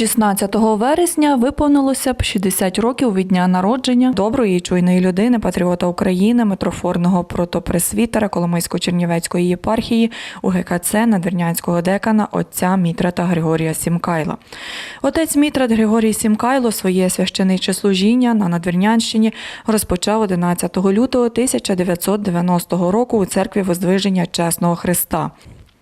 16 вересня виповнилося б 60 років від дня народження доброї і чуйної людини, патріота України, митрофорного протопресвітера Коломийсько-Чернівецької єпархії УГКЦ надвірнянського декана отця Мітрата Григорія Сімкайла. Отець Мітрат Григорій Сімкайло своє священиче служіння на Надвірнянщині розпочав 11 лютого 1990 року у церкві Воздвиження Чесного Христа.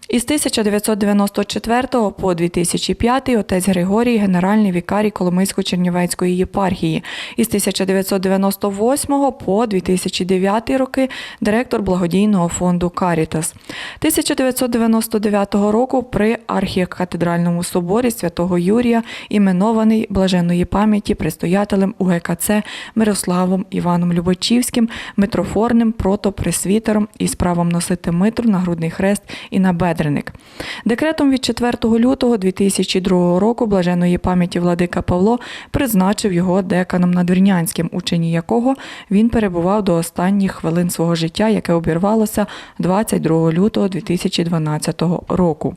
Із 1994 по 2005 отець Григорій генеральний вікарій Коломийсько-Чернівецької єпархії. Із 1998 по 2009 роки директор благодійного фонду Карітас. 1999 року при архікатедральному соборі святого Юрія іменований блаженної пам'яті предстоятелем УГКЦ Мирославом Іваном Любочівським, митрофорним протопресвітером із правом носити митру, нагрудний хрест і набедреник. Декретом від 4 лютого 2002 року блаженої пам'яті владика Павло призначив його деканом надвірнянським, у чині якого він перебував до останніх хвилин свого життя, яке обірвалося 22 лютого 2012 року.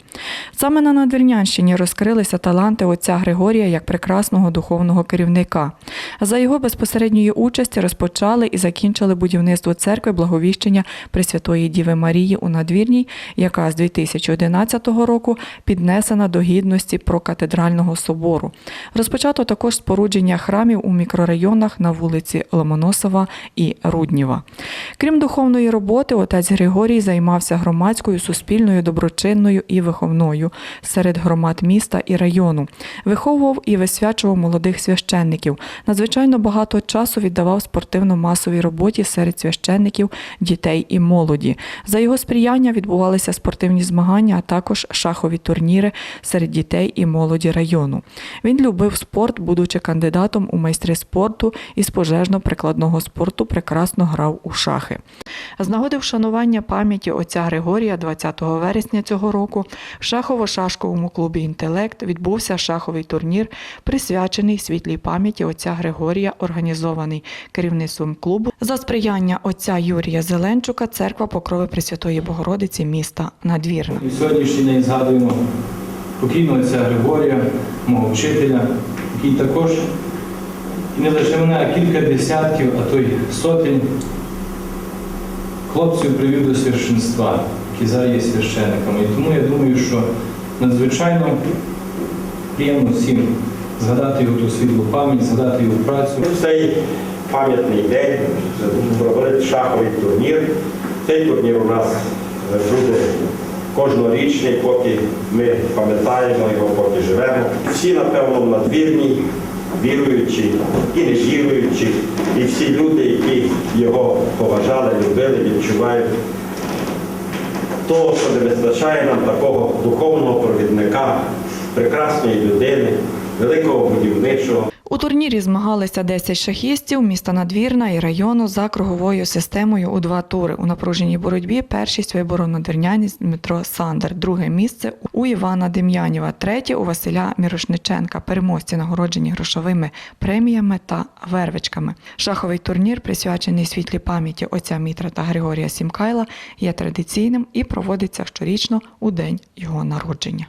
Саме на Надвірнянщині розкрилися таланти отця Григорія як прекрасного духовного керівника. За його безпосередньої участі розпочали і закінчили будівництво церкви Благовіщення Пресвятої Діви Марії у Надвірній, яка з 2011 року піднесена до гідності прокатедрального собору. Розпочато також спорудження храмів у мікрорайонах на вулиці Ломоносова і Рудніва. Крім духовної роботи, отець Григорій займався громадською, суспільною, доброчинною і виховною серед громад міста і району. Виховував і висвячував молодих священників. Надзвичайно багато часу віддавав спортивно-масовій роботі серед священників, дітей і молоді. За його сприяння відбувалися спортивні змагання, а також шахові турніри серед дітей і молоді району. Він любив спорт, будучи кандидатом у майстри спорту із пожежно-прикладного спорту, прекрасно грав у шахи. З нагоди вшанування пам'яті отця Григорія 20 вересня цього року в шахово-шашковому клубі Інтелект відбувся шаховий турнір, присвячений світлій пам'яті отця Григорія, організований керівництвом клубу за сприяння отця Юрія Зеленчука, церква Покрови Пресвятої Богородиці міста Надвірна. І сьогоднішній день згадуємо покійного отця Григорія, мого вчителя, який також і не лише мене, а кілька десятків, а то й сотень хлопців привів до священства, які зараз є священниками. І тому я думаю, що надзвичайно приємно всім згадати його ту світлу пам'ять, згадати його працю. В цей пам'ятний день проводить шаховий турнір. Цей турнір у нас буде кожнорічний, поки ми пам'ятаємо його, поки живемо. Всі, напевно, надвірні, віруючі і не віруючі, і всі люди, які його поважали, любили, відчувають того, що не вистачає нам такого духовного провідника, прекрасної людини, великого будівничого. У турнірі змагалися 10 шахістів міста Надвірна і району за круговою системою у два тури. У напруженій боротьбі першість виборов надвірнянець Дмитро Сандер, друге місце у Івана Дем'янєва, третє у Василя Мірошниченка. Переможці нагороджені грошовими преміями та вервичками. Шаховий турнір, присвячений світлій пам'яті отця Мітра та Григорія Сімкайла, є традиційним і проводиться щорічно у день його народження.